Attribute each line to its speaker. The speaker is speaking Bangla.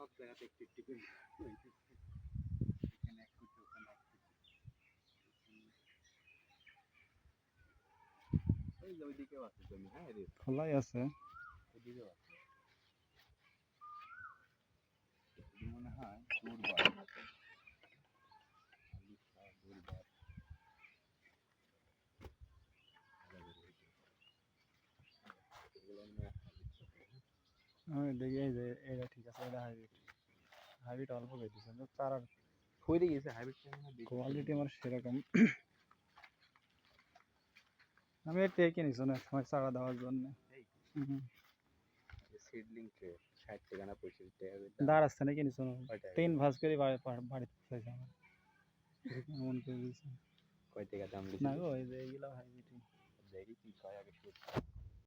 Speaker 1: সব জায়গাতে একটু একটু করে আছে জমি
Speaker 2: খোলাই আছে
Speaker 1: মনে হয় দুর্বার দুর্বার এগুলো মনে হয়।
Speaker 2: আমি দেখি এই যে এটা ঠিক আছে এটা হাইব্রিড হাইব্রিড অল্প পেয়েছে চারার
Speaker 1: কইরে গেছে হাইব্রিড
Speaker 2: কোয়ালিটি আমার সেরকম। আমি এটা কিনেছি না সময় চারা দেওয়ার জন্য।
Speaker 1: সিডলিং ট্রে ষাট টাকা না পঁয়ষট্টি টাকা
Speaker 2: দাঁড় আসছে না কিনেছো? তিন ভাঁজ করে বাড়ি- বাড়ি- বাড়িতে চাইছে আমার। এমন করে দিয়েছে।
Speaker 1: কয় টাকা দাম
Speaker 2: না গো এই যে এইগুলো হাইব্রিড
Speaker 1: দেখি কি কয় আগে শুট